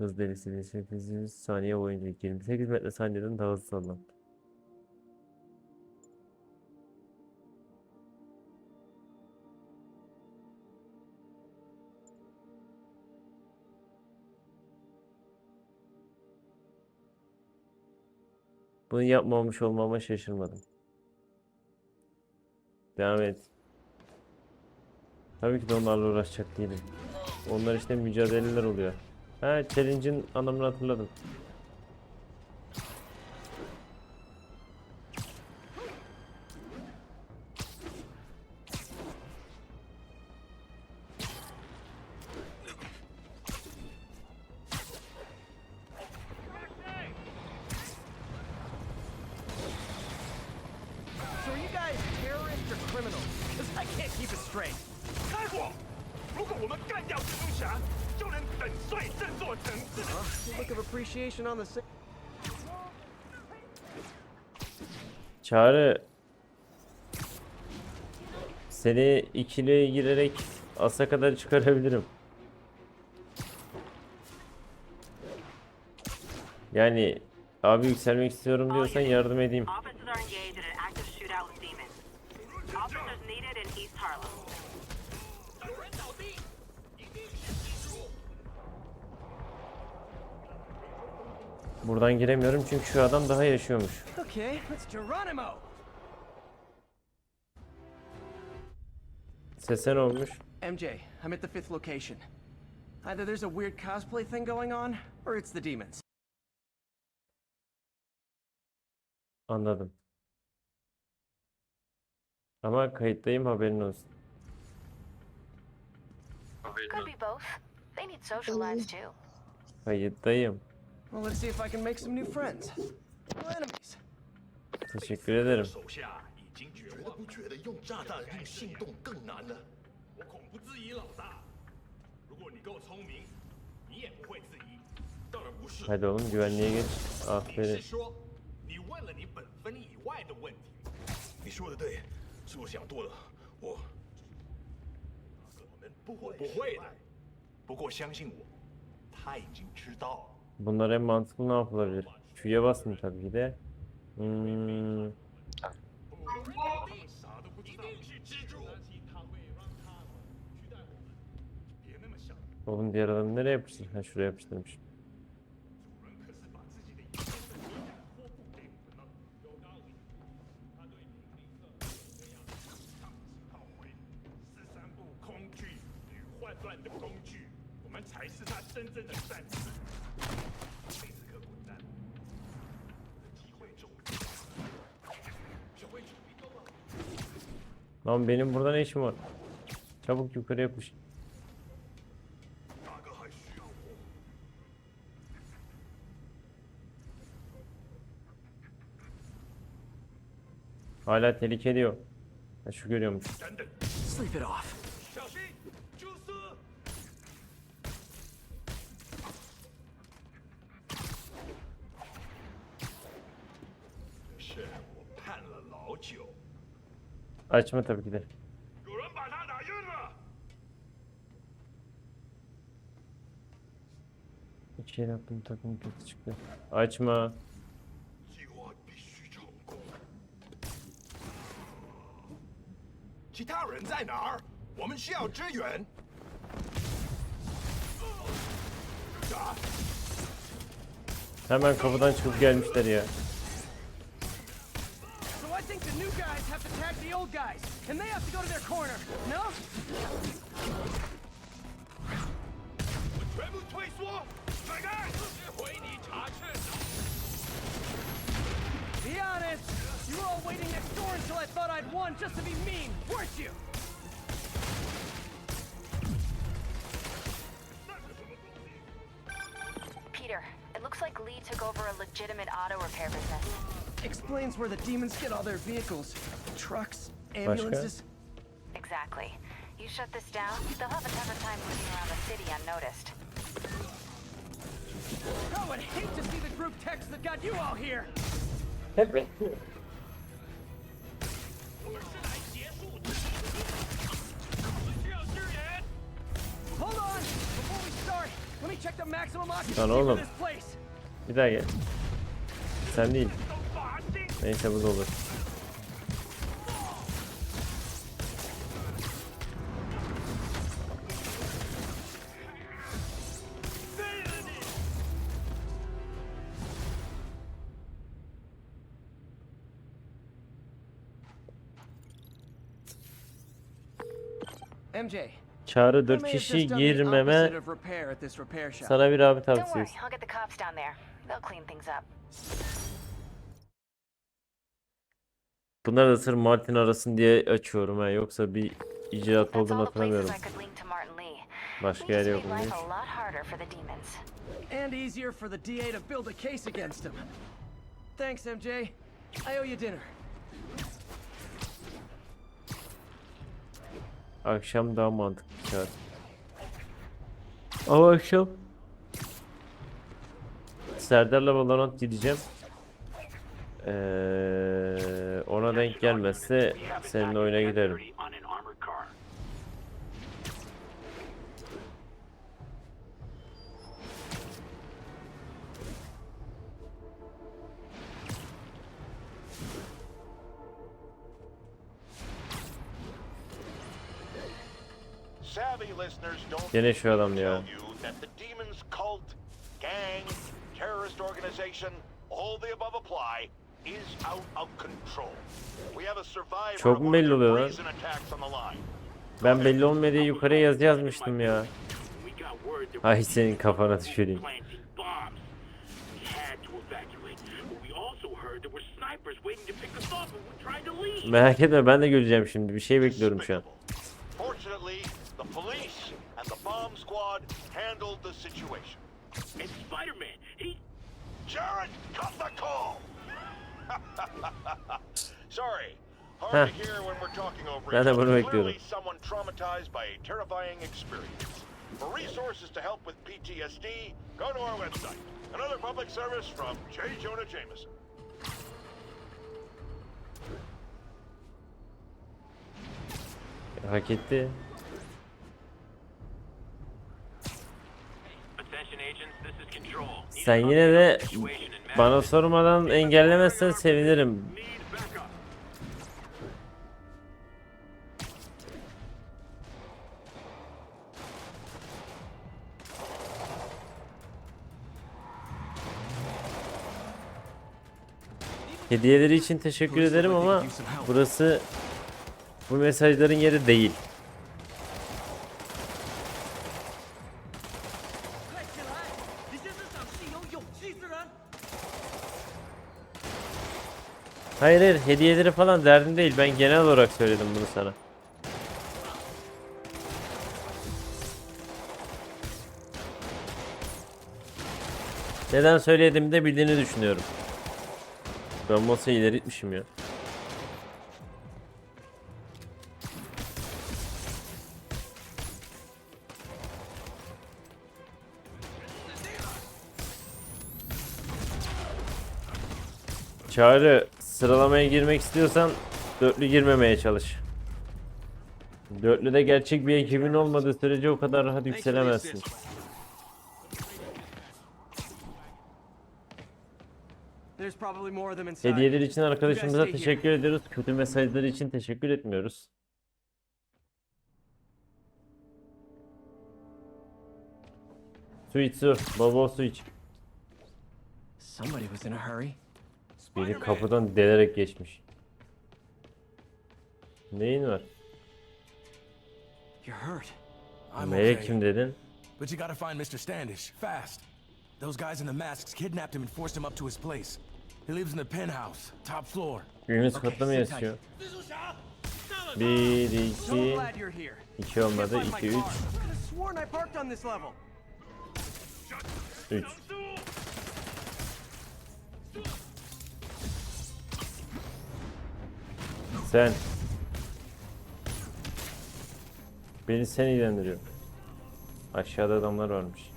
Hız delisi 1800 saniye boyunca 28 metre saniyeden daha hızlı sallan. Bunu yapmamış olmama şaşırmadım. Devam et. Tabii ki de onlarla uğraşacak değilim. Onlar işte mücadeleler oluyor. Ha, challenge'ın anlamını hatırladım. 我们干掉蜘蛛侠，就能粉碎这座城市。 Huh? Look of appreciation on the sa- Çağrı seni ikiliye girerek asa kadar çıkarabilirim. Yani abi yükselmek istiyorum diyorsan yardım edeyim. Officers are engaged in an active shootout with demons. Officers needed in East Harlem. Buradan giremiyorum çünkü şu adam daha yaşıyormuş. Okay, it's Geronimo. Sese ne olmuş? MJ, I'm at the fifth location. Either there's a weird cosplay thing going on, or it's the demons. Anladım. Ama kayıttayım haberin olsun. Could be both. They need social lives too. Kayıttayım. Well, let's see if I can make some new friends. Or enemies. Teşekkür ederim. 手下已经绝望，不觉得用炸弹令心动更难了？我恐不质疑老大。如果你够聪明，你也不会质疑。当然不是。 Hadi oğlum güvenliğe geç. 你是 Aferin. 说你问了你本分以外的问题？你说的对，是我想多了。我我们不会不会的。不过相信我，他已经知道。 Bunlar en mantıklı ne yapılabilir? Q'ya basın tabii ki de. Hmm. Oğlum diğer adam nereye yapıştır? Ha şuraya yapıştırmış. Lan benim burada ne işim var? Çabuk yukarı yapış. Hala tehlike ediyor. Ha, şu görüyormuş. Açma tabii ki de. İçeri attım şey takım kötü çıktı. Açma. Hemen kapıdan çıkıp gelmişler ya. old guys, and they have to go to their corner, no? Be honest! You were all waiting next door until I thought I'd won just to be mean, weren't you? Peter, it looks like Lee took over a legitimate auto repair business. Explains where the demons get all their vehicles. Trucks, Başka? Exactly. You shut this down, they'll have a tougher time moving around the city unnoticed. Oh, I'd hate to see the group text that got you all here. Hep Hold on! Before we start, let me check the maximum Lan occupancy for oğlum. this place. Bir daha gel. Sen değil. Neyse bu da olur. Çağrı I 4 may have kişi girmeme sana bir abi Don't worry, tavsiyesi. I'll get the cops down there. They'll clean things up. Bunlar da sırf Martin arasın diye açıyorum ha. Yoksa bir icraat olduğunu hatırlamıyorum. Başka yer yok muymuş? And easier for the DA to build a case against him. Thanks, MJ. I owe you dinner. Akşam daha mantıklı Çağrı. Ama akşam Serdar'la Valorant gideceğim. Ee, ona denk gelmezse seninle oyuna giderim. We have a survivor Çok mu belli oluyor lan? Ben belli olmadı diye yukarıya yazı yazmıştım ya. We got word there Ay senin kafana tüküreyim. planting bombs. We had to evacuate, but we also heard there were snipers waiting to pick us off when we tried to leave. Merak etme ben de göreceğim şimdi. Bir şey bekliyorum şu an. Handled the situation. And Spider-Man, he Jared, cut the call! Sorry. Hard Heh. to hear when we're talking over each other. Clearly someone traumatized by a terrifying experience. For resources to help with PTSD, go to our website. Another public service from J. Jonah Jameson. Hak etti. Sen yine de bana sormadan engellemezsen sevinirim. Hediyeleri için teşekkür ederim ama burası bu mesajların yeri değil. Hayır hayır hediyeleri falan derdim değil. Ben genel olarak söyledim bunu sana. Neden söylediğimi de bildiğini düşünüyorum. Ben masayı ileri ya. Çağrı sıralamaya girmek istiyorsan dörtlü girmemeye çalış. Dörtlüde gerçek bir ekibin olmadığı sürece o kadar rahat yükselemezsin. Hediyeler için arkadaşımıza teşekkür ediyoruz. Kötü mesajları için teşekkür etmiyoruz. Su iç su. Bol bol su iç. Somebody was in a hurry. Biri kapıdan delerek geçmiş. Neyin var? You're hurt. I'm Melek okay. kim dedin? But you gotta find Mr. Standish, fast. Those guys in the masks kidnapped him and forced him up to his place. He lives in the penthouse, top floor. Günümüz Okay, katlı mı yaşıyor? Bir, iki, iki olmadı. iki, üç, car. Sen. Beni sen ilgilendiriyor. Aşağıda adamlar varmış.